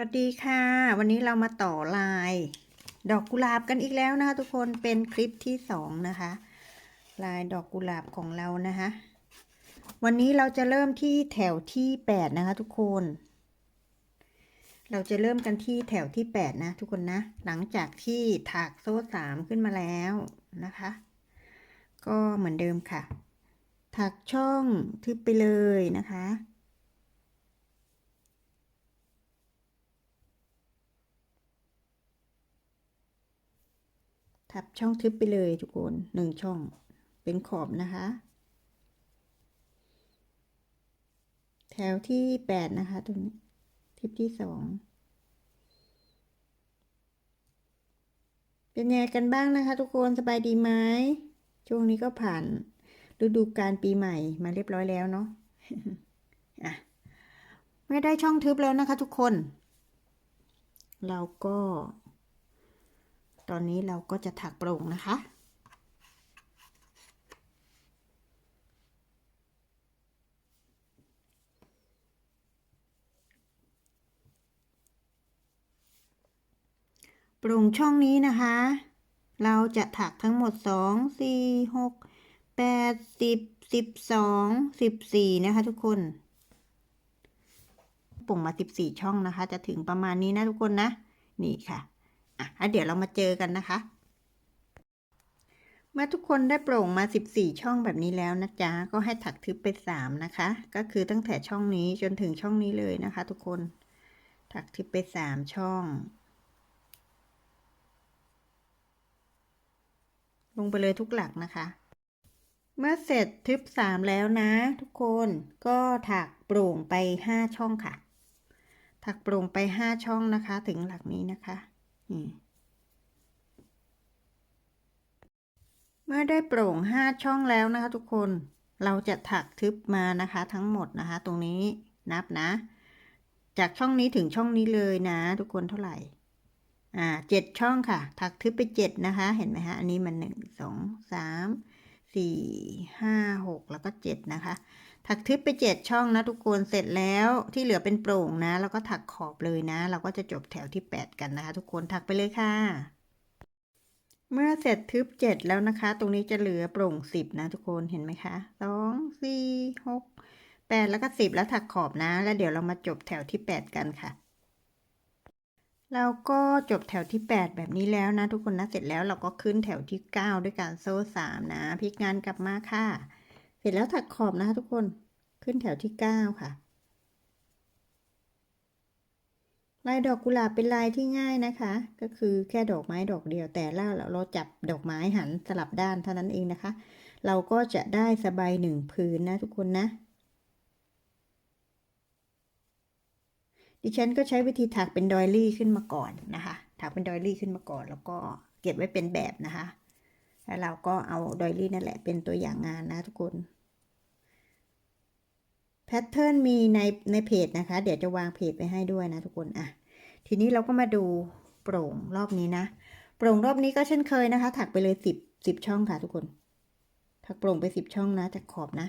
วัสดีค่ะ วันนี้เรามาต่อลาย ดอกกุหลาบกันอีกแล้วนะคะ ทุกคนเป็นคลิปที่สองนะคะ ลายดอกกุหลาบของเรานะคะ วันนี้เราจะเริ่มที่แถวที่แปดนะคะ ทุกคน เราจะเริ่มกันที่แถวที่แปดนะทุกคนนะ หลังจากที่ถากโซ่สามขึ้นมาแล้วนะคะ ก็เหมือนเดิมค่ะ ถักช่องทึบไปเลยนะคะ ทับช่องทึบไปเลยทุกคนหนึ่งช่องเป็นขอบนะคะ แถวที่แปดนะคะตรงนี้ทิปที่สองเป็นยังไงกันบ้างนะคะ ทุกคนสบายดีไหมช่วงนี้ก็ผ่านฤดูกาลปีใหม่มาเรียบร้อยแล้วเนาะอะไม่ได้ช่องทึบแล้วนะคะ ทุกคน เราก็ ตอนนี้เราก็จะถักโปร่งนะคะ โปร่งช่องนี้นะคะ เราจะถักทั้งหมดสองสี่หกแปดสิบสิบสองสิบสี่นะคะทุกคนโป่งมาสิบสี่ช่องนะคะ จะถึงประมาณนี้นะทุกคนนะ นี่ค่ะ อะแล้วเดี๋ยวเรามาเจอกันนะคะ เมื่อทุกคนได้โปร่งมา 14 ช่องแบบนี้แล้วนะจ๊ะ ก็ให้ถักทึบไป 3 นะคะ ก็คือตั้งแต่ช่องนี้จนถึงช่องนี้เลยนะคะ ทุกคน ถักทึบไป 3 ช่อง ลงไปเลยทุกหลักนะคะเมื่อเสร็จทึบ3แล้วนะ ทุกคนก็ถักโปร่งไป5ช่องค่ะ ถักโปร่งไป5ช่องนะคะ ถึงหลักนี้นะคะ เมื่อได้โปร่ง5ช่องแล้วนะคะ ทุกคนเราจะถักทึบมานะคะ ทั้งหมดนะคะ ตรงนี้นับนะ จากช่องนี้ถึงช่องนี้เลยนะ ทุกคนเท่าไหร่อ่าเจ็ดช่องค่ะ ถักทึบไปเจ็ดนะคะ เห็นไหมฮะอันนี้มันหนึ่งสองสาม สี่ห้าหกแล้วก็เจ็ดนะคะ ถักทึบไปเจ็ดช่องนะทุกคนเสร็จแล้วที่เหลือเป็นโปร่งนะ แล้วก็ถักขอบเลยนะ เราก็จะจบแถวที่แปดกันนะคะ ทุกคนถักไปเลยค่ะ เมื่อเสร็จทึบเจ็ดแล้วนะคะ ตรงนี้จะเหลือโปร่งสิบนะทุกคนเห็นไหมคะสองสี่หกแปดแล้วก็สิบแล้วถักขอบนะ แล้วเดี๋ยวเรามาจบแถวที่แปดกันค่ะ เราก็จบแถวที่ 8 แบบนี้แล้วนะ ทุกคนนะเสร็จแล้วเราก็ขึ้นแถวที่ 9 ด้วยการโซ่ 3 นะพลิกงานกลับมาค่ะ เสร็จแล้วถักขอบนะคะทุกคนขึ้นแถวที่ 9 ค่ะลายดอกกุหลาบเป็นลายที่ง่ายนะคะ ก็คือแค่ดอกไม้ดอกเดียวแต่ละเราเราจับดอกไม้หันสลับด้านเท่านั้นเองนะคะ เราก็จะได้สบายหนึ่งพื้นนะทุกคนนะ ดิฉันก็ใช้วิธีถักเป็นดอยลี่ขึ้นมาก่อนนะคะ ถักเป็นดอยลี่ขึ้นมาก่อน แล้วก็เก็บไว้เป็นแบบนะคะ แล้วเราก็เอาดอยลี่นั่นแหละเป็นตัวอย่างงานนะทุกคนแพทเทิร์นมีในในเพจนะคะ เดี๋ยวจะวางเพจไปให้ด้วยนะทุกคนอะทีนี้เราก็มาดูโปร่งรอบนี้นะ โปร่งรอบนี้ก็เช่นเคยนะคะ ถักไปเลยสิบสิบช่องค่ะทุกคนถักโปร่งไปสิบช่องนะจากขอบนะ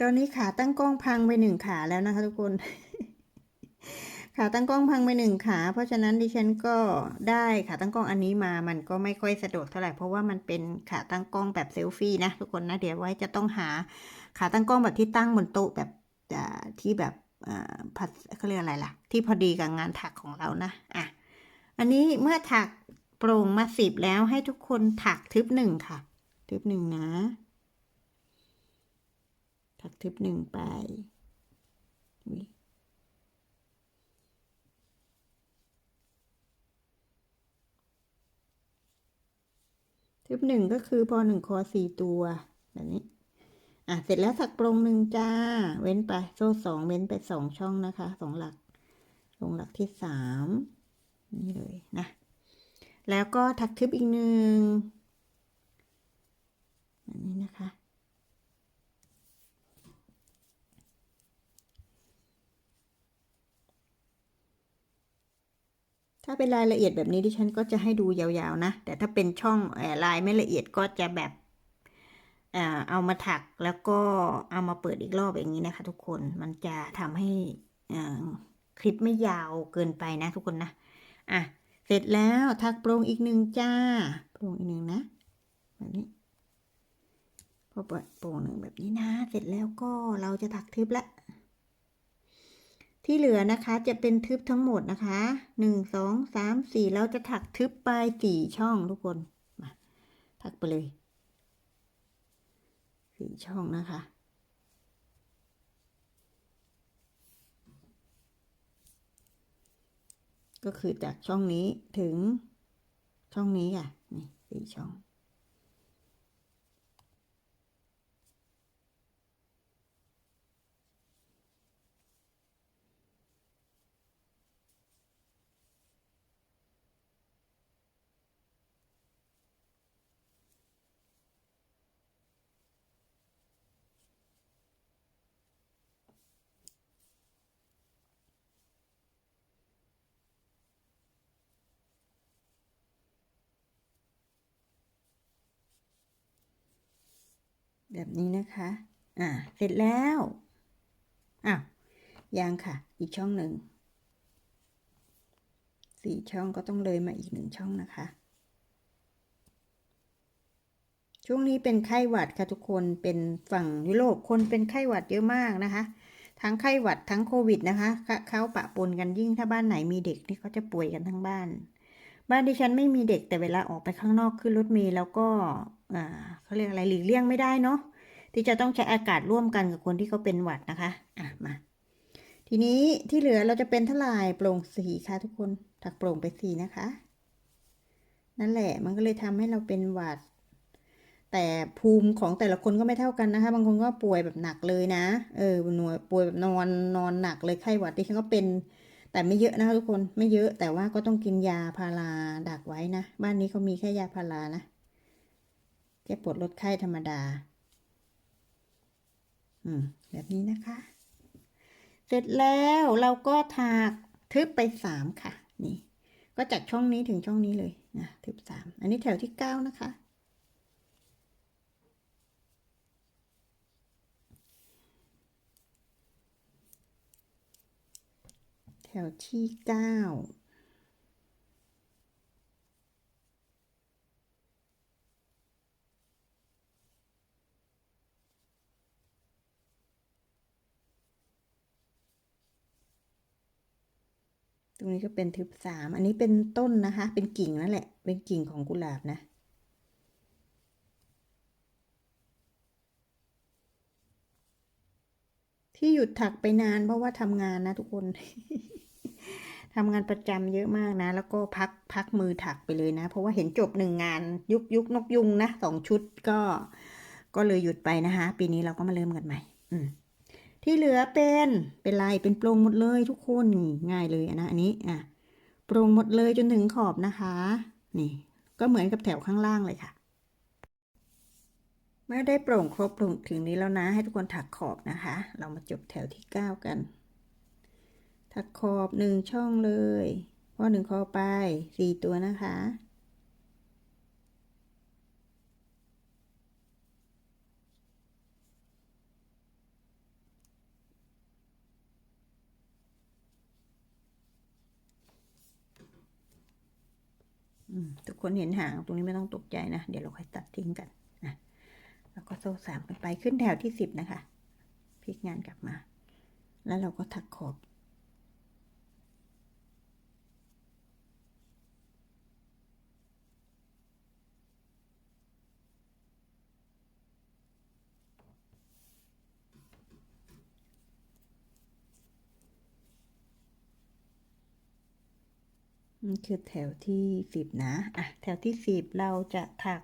ตอนนี้ขาตั้งกล้องพังไปหนึ่งขาแล้วนะคะทุกคน ขาตั้งกล้องพังไปหนึ่งขา เพราะฉะนั้นดิฉันก็ได้ขาตั้งกล้องอันนี้มา มันก็ไม่ค่อยสะดวกเท่าไหร่ เพราะว่ามันเป็นขาตั้งกล้องแบบเซลฟี่นะทุกคนนะ เดี๋ยวไว้จะต้องหาขาตั้งกล้องแบบที่ตั้งบนโต๊ะแบบที่แบบผัดเขาเรียกอะไรล่ะ ที่พอดีกับงานถักของเรานะ อะ อันนี้เมื่อถักโปร่งมาสิบแล้วให้ทุกคนถักทึบหนึ่งค่ะ ทึบหนึ่งนะ ถักทึบหนึ่งไปทึบหนึ่งก็คือพอหนึ่งคอสี่ตัวแบบนี้ อะ เสร็จแล้วถักปรงหนึ่งจ้า เว้นไปโซ่สองเว้นไปสองช่องนะคะสองหลัก ลงหลักที่สามนี่เลยนะ แล้วก็ถักทึบอีกหนึ่งอันนี้นะคะ ถ้าเป็นรายละเอียดแบบนี้ดิฉันก็จะให้ดูยาวๆนะ แต่ถ้าเป็นช่องลายไม่ละเอียดก็จะแบบเอามาถักแล้วก็เอามาเปิดอีกรอบอย่างนี้นะคะ ทุกคนมันจะทำให้คลิปไม่ยาวเกินไปนะทุกคนนะอะเสร็จแล้วถักโปร่งอีกหนึ่งจ้าโปร่งอีกหนึ่งนะแบบนี้พอเปิดโปร่งหนึ่งแบบนี้นะ เสร็จแล้วก็เราจะถักทึบละ ที่เหลือนะคะจะเป็นทึบทั้งหมดนะคะหนึ่งสองสามสี่เราจะถักทึบไปสี่ช่องทุกคนมาถักไปเลยสี่ช่องนะคะก็คือจากช่องนี้ถึงช่องนี้อะ นี่สี่ช่อง นี้นะคะ อ่า เสร็จแล้ว อ้าว ยังค่ะ อีกช่องหนึ่ง สี่ช่องก็ต้องเลยมาอีกหนึ่งช่องนะคะ ช่วงนี้เป็นไข้หวัดค่ะทุกคน เป็นฝั่งยุโรปคนเป็นไข้หวัดเยอะมากนะคะ ทั้งไข้หวัดทั้งโควิดนะคะ เขาปะปนกันยิ่งถ้าบ้านไหนมีเด็กนี่เขาจะป่วยกันทั้งบ้าน บ้านดิฉันไม่มีเด็กแต่เวลาออกไปข้างนอกขึ้นรถเมล์แล้วก็อ่าเขาเรียกอะไรหลีกเลี่ยงไม่ได้เนาะ ที่จะต้องใช้อากาศร่วมกันกับคนที่เขาเป็นหวัดนะคะอะมา ทีนี้ที่เหลือเราจะเป็นเท่าไหร่โปร่งสีค่ะทุกคนถักโปร่งไปสีนะคะ นั่นแหละมันก็เลยทำให้เราเป็นหวัด แต่ภูมิของแต่ละคนก็ไม่เท่ากันนะคะ บางคนก็ป่วยแบบหนักเลยนะ เออหน่วยป่วยแบบนอนนอนหนักเลยไข้หวัดดิฉันก็เป็น แต่ไม่เยอะนะคะทุกคนไม่เยอะแต่ว่าก็ต้องกินยาพาราดักไว้นะ บ้านนี้เขามีแค่ยาพารานะแก้ปวดลดไข้ธรรมดา อืมแบบนี้นะคะ เสร็จแล้วเราก็ถักทึบไปสามค่ะ นี่ ก็จากช่องนี้ถึงช่องนี้เลยนะทึบสามอันนี้แถวที่เก้านะคะ แถวที่เก้า ตรงนี้ก็เป็นทึบสาม อันนี้เป็นต้นนะคะ เป็นกิ่งนั่นแหละ เป็นกิ่งของกุหลาบนะ ที่หยุดถักไปนานเพราะว่าทำงานนะทุกคนทำงานประจำเยอะมากนะ แล้วก็พักพักมือถักไปเลยนะ เพราะว่าเห็นจบหนึ่งงานยุกยุกนกยุงนะสองชุดก็ ก็เลยหยุดไปนะคะ ปีนี้เราก็มาเริ่มกันใหม่ อืม ที่เหลือเป็นเป็นลายเป็นโปร่งหมดเลยทุกคนง่ายเลยนะอันนี้อะโปร่งหมดเลยจนถึงขอบนะคะ นี่ ก็เหมือนกับแถวข้างล่างเลยค่ะ เมื่อได้โปร่งครบตรงถึงนี้แล้วนะ ให้ทุกคนถักขอบนะคะ เรามาจบแถวที่เก้ากัน ถักขอบหนึ่งช่องเลยพอหนึ่งขอไปสี่ตัวนะคะ ทุกคนเห็นหางตรงนี้ไม่ต้องตกใจนะ เดี๋ยวเราค่อยตัดทิ้งกันนะแล้วก็โซ่สามกันไปขึ้นแถวที่สิบนะคะพลิกงานกลับมา แล้วเราก็ถักขอบ นี่คือแถวที่สิบนะ อะ แถวที่สิบเราจะถัก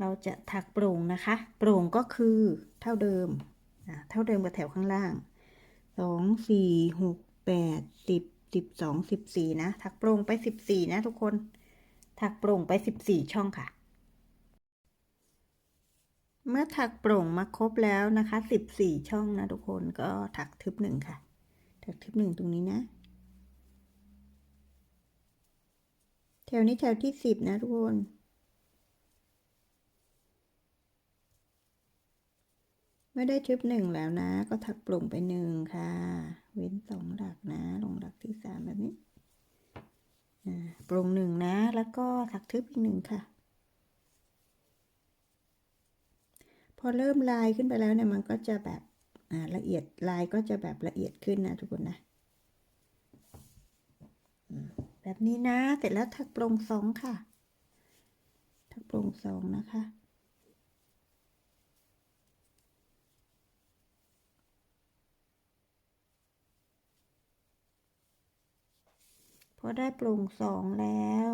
เราจะถักโปร่งนะคะ โปร่งก็คือเท่าเดิม อะ เท่าเดิมกับแถวข้างล่าง สอง สี่ หก แปด สิบ สิบสอง สิบสี่นะ ถักโปร่งไปสิบสี่นะทุกคน ถักโปร่งไปสิบสี่ช่องค่ะ เมื่อถักโปร่งมาครบแล้วนะคะสิบสี่ช่องนะทุกคน ก็ถักทึบหนึ่งค่ะ ถักทึบหนึ่งตรงนี้นะ แถวนี้แถวที่สิบนะทุกคนไม่ได้ทึบหนึ่งแล้วนะ ก็ถักปร่งไปหนึ่งค่ะ เว้นสองหลักนะ ลงหลักที่สามแบบนี้ปร่งหนึ่งนะ แล้วก็ถักทึบอีกหนึ่งค่ะ พอเริ่มลายขึ้นไปแล้วเนี่ยมันก็จะแบบละเอียดลายก็จะแบบละเอียดขึ้นนะทุกคนนะ แบบนี้นะ เสร็จแล้วถักโปร่งสองค่ะ ถักโปร่งสองนะคะ พอได้โปร่งสองแล้ว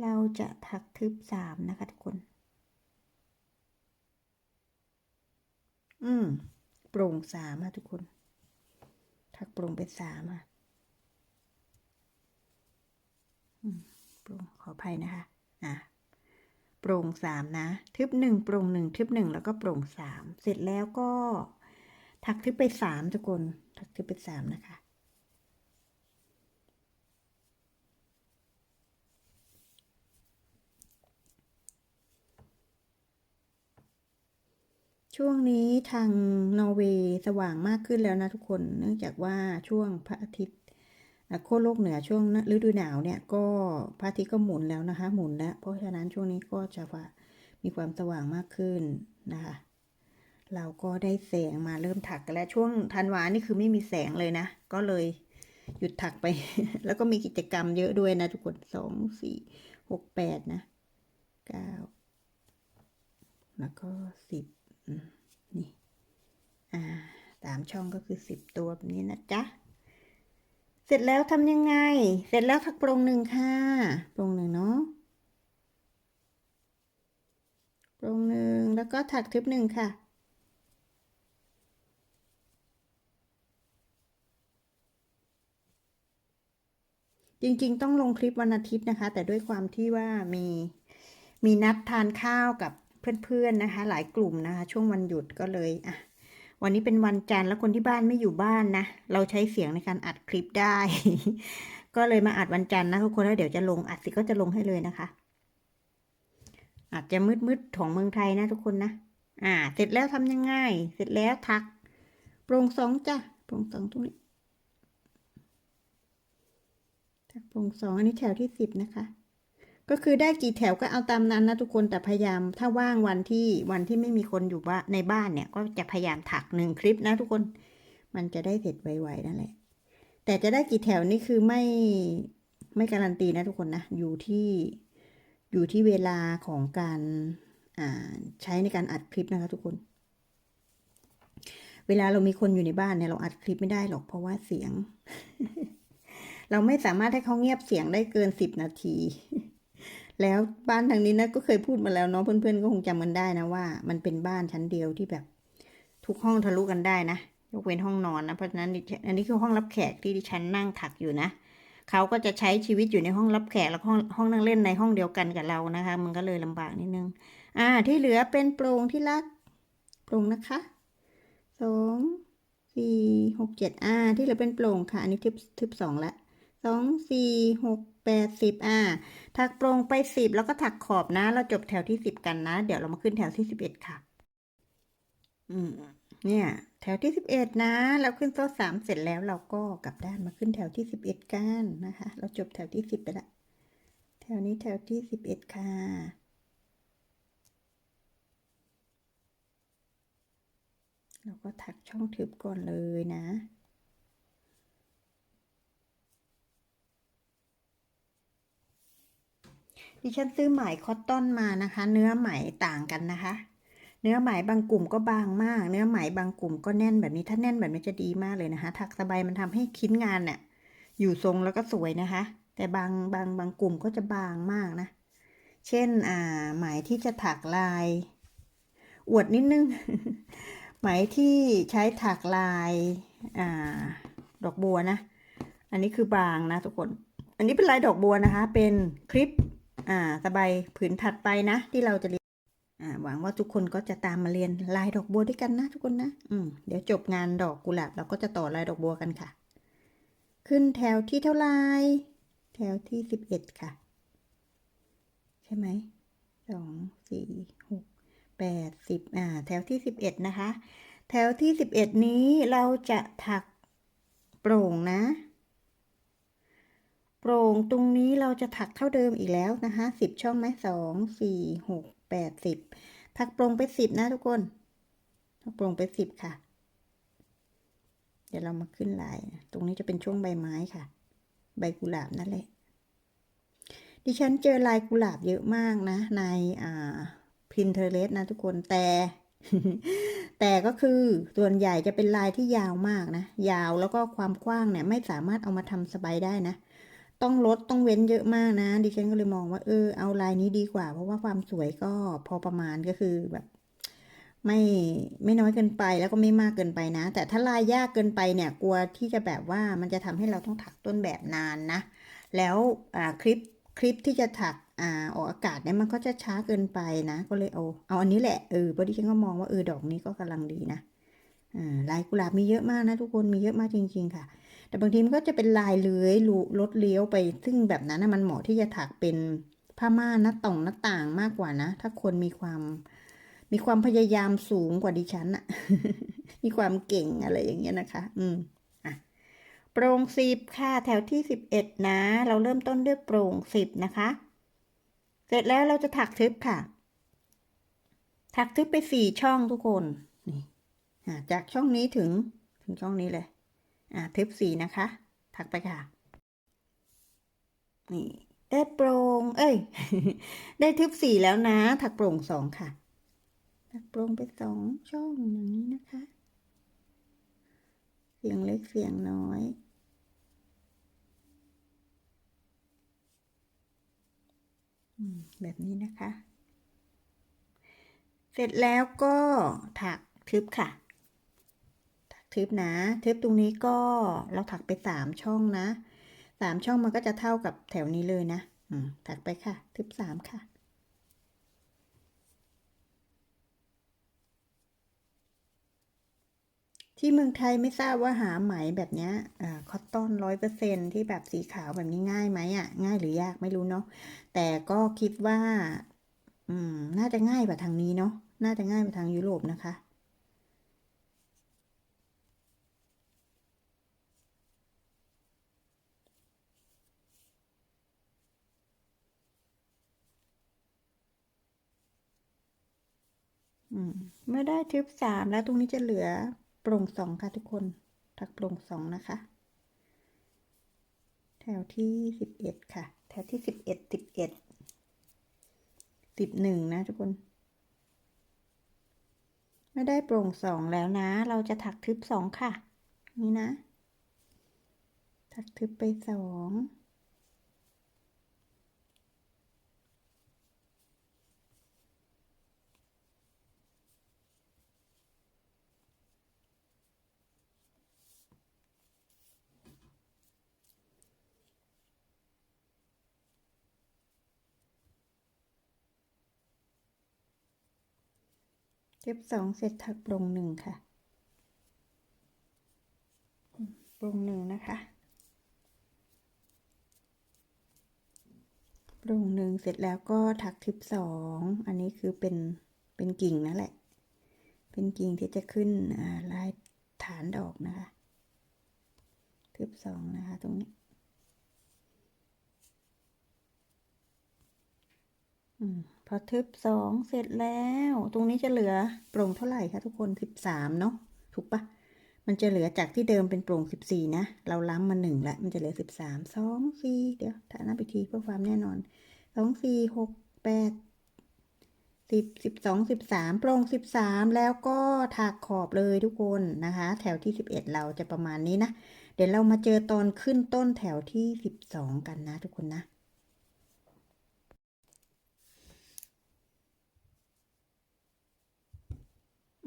เราจะถักทึบสามนะคะทุกคน อืม โปร่งสามค่ะทุกคน ถักปรุงเป็นสามอะปรุงขออภัยนะคะ อะปรุงสามนะ ทึบหนึ่งปรุงหนึ่งทึบหนึ่งแล้วก็ปรุงสามเสร็จแล้วก็ ถักทึบไปสามทุกคนถักทึบไปสามนะคะ ช่วงนี้ทางนอร์เวย์สว่างมากขึ้นแล้วนะทุกคน เนื่องจากว่าช่วงพระอาทิตย์โค้โลกเหนือช่วงฤดูหนาวเนี่ยก็พระอาทิตย์ก็หมุนแล้วนะคะ หมุนแล้ว เพราะฉะนั้นช่วงนี้ก็จะมีความสว่างมากขึ้นนะคะ เราก็ได้แสงมาเริ่มถักกันแล้วช่วงธันวานี่คือไม่มีแสงเลยนะ ก็เลยหยุดถักไป แล้วก็มีกิจกรรมเยอะด้วยนะทุกคนสองสี่หกแปดนะเก้าแล้วก็สิบ นี่อ่าสามช่องก็คือสิบตัวแบบนี้นะจ๊ะ เสร็จแล้วทำยังไง เสร็จแล้วถักโปรงหนึ่งค่ะโปรงหนึ่งเนาะโปรงหนึ่งแล้วก็ถักทึบหนึ่งค่ะจริงๆ ต้องลงคลิปวันอาทิตย์นะคะ แต่ด้วยความที่ว่ามีมีนัดทานข้าวกับ เพื่อนๆนะคะ หลายกลุ่มนะคะ ช่วงวันหยุดก็เลยอะวันนี้เป็นวันจันทร์แล้วคนที่บ้านไม่อยู่บ้านนะ เราใช้เสียงในการอัดคลิปได้ ก็เลยมาอัดวันจันทร์นะทุกคนแล้วเดี๋ยวจะลงอัดสิก็จะลงให้เลยนะคะ อาจจะมืดๆของเมืองไทยนะทุกคนนะอ่า เสร็จแล้วทำยังไงเสร็จแล้วทัก โปร่งสองจ้ะโปร่งสองตรงนี้ถักโปร่งสองอันนี้แถวที่สิบนะคะ ก็คือได้กี่แถวก็เอาตามนั้นนะทุกคนแต่พยายามถ้าว่างวันที่วันที่ไม่มีคนอยู่บ้านในบ้านเนี่ย ก็จะพยายามถักหนึ่งคลิปนะทุกคน มันจะได้เสร็จไวๆนั่นแหละ แต่จะได้กี่แถวนี่คือไม่ไม่การันตีนะทุกคนนะอยู่ที่อยู่ที่เวลาของการใช้ในการอัดคลิปนะคะทุกคน เวลาเรามีคนอยู่ในบ้านเนี่ยเราอัดคลิปไม่ได้หรอกเพราะว่าเสียง เราไม่สามารถให้เขาเงียบเสียงได้เกินสิบนาที แล้วบ้านทางนี้นะก็เคยพูดมาแล้วเนาะเพื่อนๆก็คงจำกันได้นะว่า มันเป็นบ้านชั้นเดียวที่แบบ ทุกห้องทะลุกันได้นะยกเว้นห้องนอนนะเพราะฉะนั้นอันนี้คือห้องรับแขกที่ดิฉันนั่งถักอยู่นะเขาก็จะใช้ชีวิตอยู่ในห้องรับแขกแล้วห้องห้องนั่งเล่นในห้องเดียวกันกับเรานะคะ มันก็เลยลำบากนิดนึง อ่า ที่เหลือเป็นโปร่งที่รักโปร่งนะคะสองสี่หกเจ็ดอ่า ที่เหลือเป็นโปร่งค่ะ อันนี้ทึบทึบสองละ สองสี่หกแปดสิบอ่าถักโปร่งไปสิบแล้วก็ถักขอบนะ เราจบแถวที่สิบกันนะ เดี๋ยวเรามาขึ้นแถวที่สิบเอ็ดค่ะ อืม เนี่ย แถวที่สิบเอ็ดนะ เราขึ้นโซ่สามเสร็จแล้วเราก็กลับด้านมาขึ้นแถวที่สิบเอ็ดกันนะคะ เราจบแถวที่สิบไปละ แถวนี้แถวที่สิบเอ็ดค่ะเราก็ถักช่องทึบก่อนเลยนะ ดิฉันซื้อไหมคอตตอนมานะคะ เนื้อไหมต่างกันนะคะ เนื้อไหมบางกลุ่มก็บางมาก เนื้อไหมบางกลุ่มก็แน่นแบบนี้ถ้าแน่นแบบนี้จะดีมากเลยนะคะ ถักสบายมันทำให้ชิ้นงานเนี่ยอยู่ทรงแล้วก็สวยนะคะ แต่บางบางบางกลุ่มก็จะบางมากนะ เช่นอ่าไหมที่จะถักลาย อวดนิดนึงไหมที่ใช้ถักลายอ่าดอกบัวนะ อันนี้คือบางนะทุกคน อันนี้เป็นลายดอกบัวนะคะ เป็นคลิป อ่าสบายผืนถัดไปนะ ที่เราจะเรียนอ่าหวังว่าทุกคนก็จะตามมาเรียนลายดอกบัวด้วยกันนะ ทุกคนนะอืมเดี๋ยวจบงานดอกกุหลาบเราก็จะต่อลายดอกบัวกันค่ะ ขึ้นแถวที่เท่าไรแถวที่สิบเอ็ดค่ะ ใช่ไหมสองสี่หกแปดสิบอ่าแถวที่สิบเอ็ดนะคะ แถวที่สิบเอ็ดนี้เราจะถักโปร่งนะ โปร่งตรงนี้เราจะถักเท่าเดิมอีกแล้วนะคะสิบช่องไหมสองสี่หกแปดสิบถักโปร่งไปสิบนะทุกคนถักโปร่งไปสิบค่ะ เดี๋ยวเรามาขึ้นลาย ตรงนี้จะเป็นช่วงใบไม้ค่ะ ใบกุหลาบนั่นแหละ ดิฉันเจอลายกุหลาบเยอะมากนะ ในอ่า Pinterest นะทุกคนแต่แต่ก็คือส่วนใหญ่จะเป็นลายที่ยาวมากนะ ยาวแล้วก็ความกว้างเนี่ย ไม่สามารถเอามาทำสบายได้นะ ต้องลดต้องเว้นเยอะมากนะ ดิฉันก็เลยมองว่าเออเอาลายนี้ดีกว่า เพราะว่าความสวยก็พอประมาณก็คือแบบ ไม่ไม่น้อยเกินไปแล้วก็ไม่มากเกินไปนะ แต่ถ้าลายยากเกินไปเนี่ย กลัวที่จะแบบว่ามันจะทำให้เราต้องถักต้นแบบนานนะ แล้วคลิปคลิปที่จะถักอ่าออกอากาศเนี่ยมันก็จะช้าเกินไปนะ ก็เลยเอาเอาอันนี้แหละเออเพราะดิฉันก็มองว่าเออดอกนี้ก็กำลังดีนะอ่าลายกุหลาบมีเยอะมากนะทุกคนมีเยอะมากจริง ๆ ค่ะ แต่บางทีมันก็จะเป็นลายเลื้อยรูลดเลี้ยวไป ซึ่งแบบนั้นนะมันเหมาะที่จะถักเป็นผ้าม่านหน้าต่องหน้าต่างมากกว่านะ ถ้าคนมีความ มีความพยายามสูงกว่าดิฉันอะมีความเก่งอะไรอย่างเงี้ยนะคะ อืมอะโปร่งสิบค่ะแถวที่สิบเอ็ดนะ เราเริ่มต้นด้วยโปร่งสิบนะคะ เสร็จแล้วเราจะถักทึบค่ะ ถักทึบไปสี่ช่องทุกคนนี่อะจากช่องนี้ถึงถึงช่องนี้เลย อะทึบสี่นะคะ ถักไปค่ะ นี่ได้โปร่งเอ้ย ได้ทึบสี่แล้วนะ ถักโปร่งสองค่ะ ถักโปร่งไปสองช่องอย่างนี้นะคะ เสียงเล็กเสียงน้อยอืมแบบนี้นะคะ เสร็จแล้วก็ถักทึบค่ะ ทึบนะทึบตรงนี้ก็เราถักไปสามช่องนะสามช่องมันก็จะเท่ากับแถวนี้เลยนะถักไปค่ะ ทึบสามค่ะ ที่เมืองไทยไม่ทราบว่าหาไหมแบบเนี้ยคอตตอนร้อยเปอร์เซ็นที่แบบสีขาวแบบนี้ง่ายไหมอะ ง่ายหรือยากไม่รู้เนาะแต่ก็คิดว่า อืม น่าจะง่ายกว่าทางนี้เนาะน่าจะง่ายกว่าทางยุโรปนะคะ เมื่อได้ทึบสามแล้วตรงนี้จะเหลือโปร่งสองค่ะทุกคน ถักโปร่งสองนะคะ แถวที่สิบเอ็ดค่ะ แถวที่สิบเอ็ดสิบเอ็ดสิบหนึ่งนะทุกคนไม่ได้โปร่งสองแล้วนะ เราจะถักทึบสองค่ะ นี่นะ ถักทึบไปสอง เก็บสองเสร็จถักปรงหนึ่งค่ะ ปรงหนึ่งนะคะ ปรงหนึ่งเสร็จแล้วก็ถักทิปสอง อันนี้คือเป็นเป็นกิ่งนั่นแหละ เป็นกิ่งที่จะขึ้นลายฐานดอกนะคะ ทิปสองนะคะตรงนี้ อืม พอทึบสองเสร็จแล้ว ตรงนี้จะเหลือโปร่งเท่าไหร่คะทุกคนสิบสามเนาะถูกปะมันจะเหลือจากที่เดิมเป็นโปร่งสิบสี่นะ เราล้ำมาหนึ่งละมันจะเหลือสิบสามสองสี่เดี๋ยวถ้านับอีกทีเพื่อความแน่นอนสองสี่หกแปดสิบสิบสองสิบสามโปร่งสิบสามแล้วก็ถักขอบเลยทุกคนนะคะ แถวที่สิบเอ็ดเราจะประมาณนี้นะ เดี๋ยวเรามาเจอตอนขึ้นต้นแถวที่สิบสองกันนะทุกคนนะ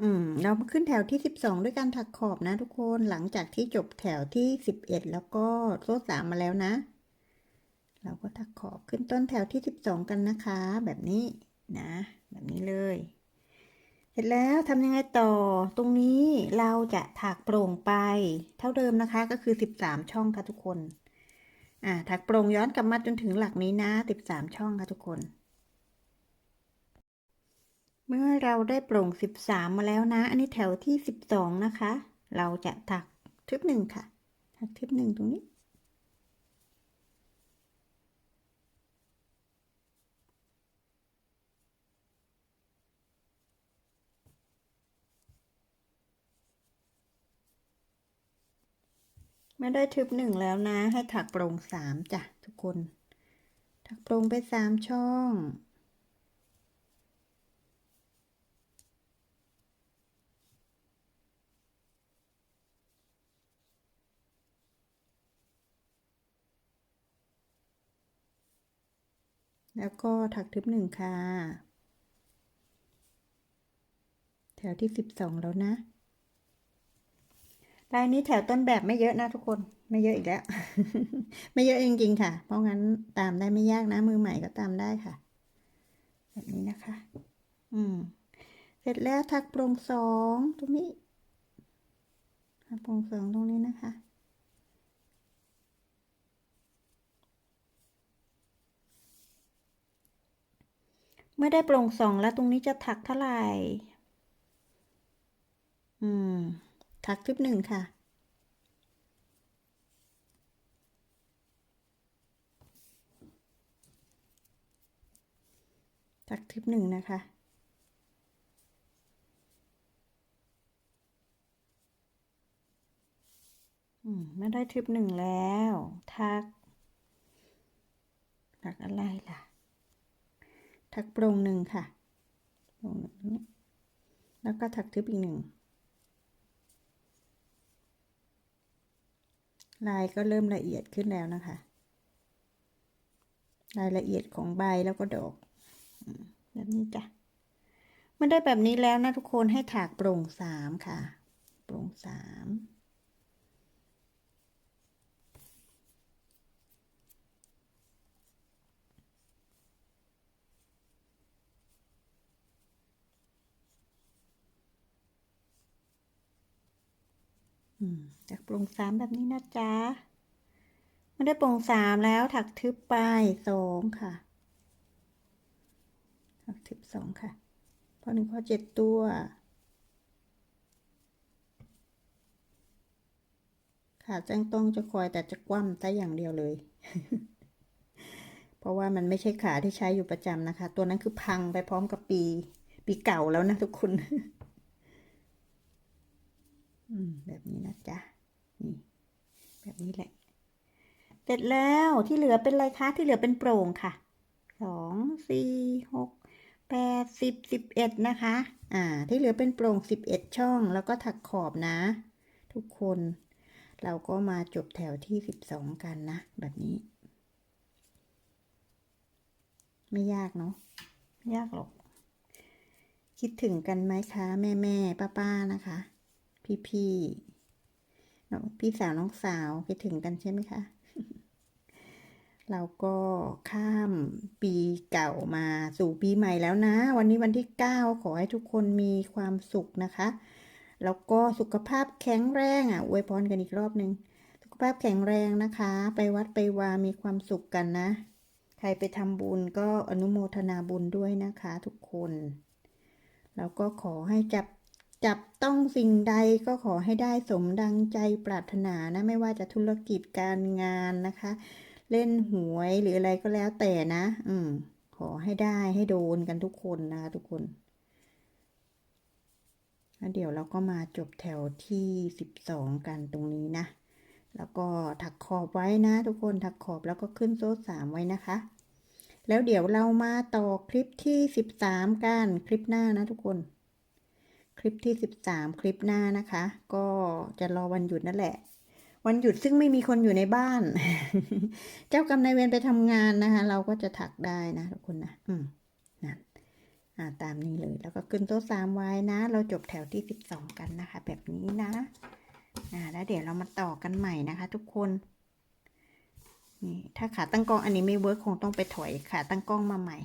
อืม เรามาขึ้นแถวที่สิบสองด้วยการถักขอบนะทุกคนหลังจากที่จบแถวที่สิบเอ็ดแล้วก็โซ่สามมาแล้วนะ เราก็ถักขอบขึ้นต้นแถวที่สิบสองกันนะคะ แบบนี้นะ แบบนี้เลย เสร็จแล้วทำยังไงต่อ ตรงนี้เราจะถักโปร่งไป เท่าเดิมนะคะ ก็คือสิบสามช่องค่ะทุกคน อ่าถักโปร่งย้อนกลับมาจนถึงหลักนี้นะสิบสามช่องค่ะทุกคน เมื่อเราได้โปร่งสิบสามมาแล้วนะ อันนี้แถวที่สิบสองนะคะ เราจะถักทึบหนึ่งค่ะ ถักทึบหนึ่งตรงนี้ ไม่ได้ทึบหนึ่งแล้วนะ ให้ถักโปร่งสามจ้ะทุกคน ถักโปร่งไปสามช่อง แล้วก็ถักทึบหนึ่งค่ะ แถวที่สิบสองแล้วนะลายนี้แถวต้นแบบไม่เยอะนะทุกคนไม่เยอะอีกแล้ว ไม่เยอะจริงๆค่ะ เพราะงั้นตามได้ไม่ยากนะ มือใหม่ก็ตามได้ค่ะ แบบนี้นะคะ อืม เสร็จแล้วถักโปร่งสองตรงนี้ถักโปร่งสองตรงนี้นะคะ เมื่อได้โปร่งสองแล้วตรงนี้จะถักเท่าไหร่ อืม ถักทึบหนึ่งค่ะ ถักทึบหนึ่งนะคะอืมไม่ได้ทึบหนึ่งแล้วถักถักอะไรล่ะ ถักโปร่งหนึ่งค่ะโปร่งหนึ่งนี้แล้วก็ถักทึบอีกหนึ่งลายก็เริ่มละเอียดขึ้นแล้วนะคะ รายละเอียดของใบแล้วก็ดอกแบบนี้จ้ะเมื่อได้แบบนี้แล้วนะทุกคนให้ถักโปร่งสามค่ะ โปร่งสาม จากโปร่งสามแบบนี้นะจ๊ะมันได้โปร่งสามแล้วถักทึบไปสองค่ะ ถักทึบสองค่ะพอหนึ่งพอเจ็ดตัวขาแจ้งต้องจะคอยแต่จะคว่ำแต่อย่างเดียวเลย เพราะว่ามันไม่ใช่ขาที่ใช้อยู่ประจำนะคะ ตัวนั้นคือพังไปพร้อมกับปี ปีเก่าแล้วนะทุกคน แบบนี้นะจ๊ะนี่แบบนี้แหละ เสร็จแล้วที่เหลือเป็นอะไรคะที่เหลือเป็นโปร่งค่ะสองสี่หกแปดสิบสิบเอ็ดนะคะ อ่า ที่เหลือเป็นโปร่งสิบเอ็ดช่อง แล้วก็ถักขอบนะ ทุกคน เราก็มาจบแถวที่สิบสองกันนะ แบบนี้ ไม่ยากเนาะไม่ยากหรอก คิดถึงกันไหมคะ แม่แม่ป้าป้านะคะ พี่พี่น้องพี่สาวน้องสาวคิดถึงกันใช่ไหมคะ เราก็ข้ามปีเก่ามาสู่ปีใหม่แล้วนะ วันนี้วันที่เก้าขอให้ทุกคนมีความสุขนะคะ แล้วก็สุขภาพแข็งแรงอะอวยพรกันอีกรอบหนึ่งสุขภาพแข็งแรงนะคะ ไปวัดไปวา มีความสุขกันนะ ใครไปทำบุญก็อนุโมทนาบุญด้วยนะคะ ทุกคน แล้วก็ขอให้จับ จับต้องสิ่งใดก็ขอให้ได้สมดังใจปรารถนานะ ไม่ว่าจะธุรกิจการงานนะคะ เล่นหวยหรืออะไรก็แล้วแต่นะ อืม ขอให้ได้ให้โดนกันทุกคนนะคะทุกคนแล้วเดี๋ยวเราก็มาจบแถวที่สิบสองกันตรงนี้นะ แล้วก็ถักขอบไว้นะ ทุกคนถักขอบแล้วก็ขึ้นโซ่สามไว้นะคะ แล้วเดี๋ยวเรามาต่อคลิปที่สิบสามกันคลิปหน้านะทุกคน ลิปที่สิบสามคลิปหน้านะคะ ก็จะรอวันหยุดนั่นแหละ วันหยุดซึ่งไม่มีคนอยู่ในบ้าน เจ้ากรรมนายเวรไปทำงานนะคะ เราก็จะถักได้นะทุกคนนะอืมนั่นอ่าตามนี้เลยแล้วก็ขึ้นโต๊ะสามไว้นะ เราจบแถวที่สิบสองกันนะคะ แบบนี้นะอ่าแล้วเดี๋ยวเรามาต่อกันใหม่นะคะ ทุกคนนี่ถ้าขาตั้งกล้องอันนี้ไม่เวิร์คคงต้องไปถอยขาตั้งกล้องมาใหม่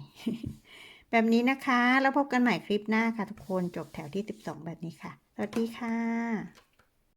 แบบนี้นะคะ แล้วพบกันใหม่คลิปหน้าค่ะทุกคนจบแถวที่ 12 แบบนี้ค่ะ สวัสดีค่ะ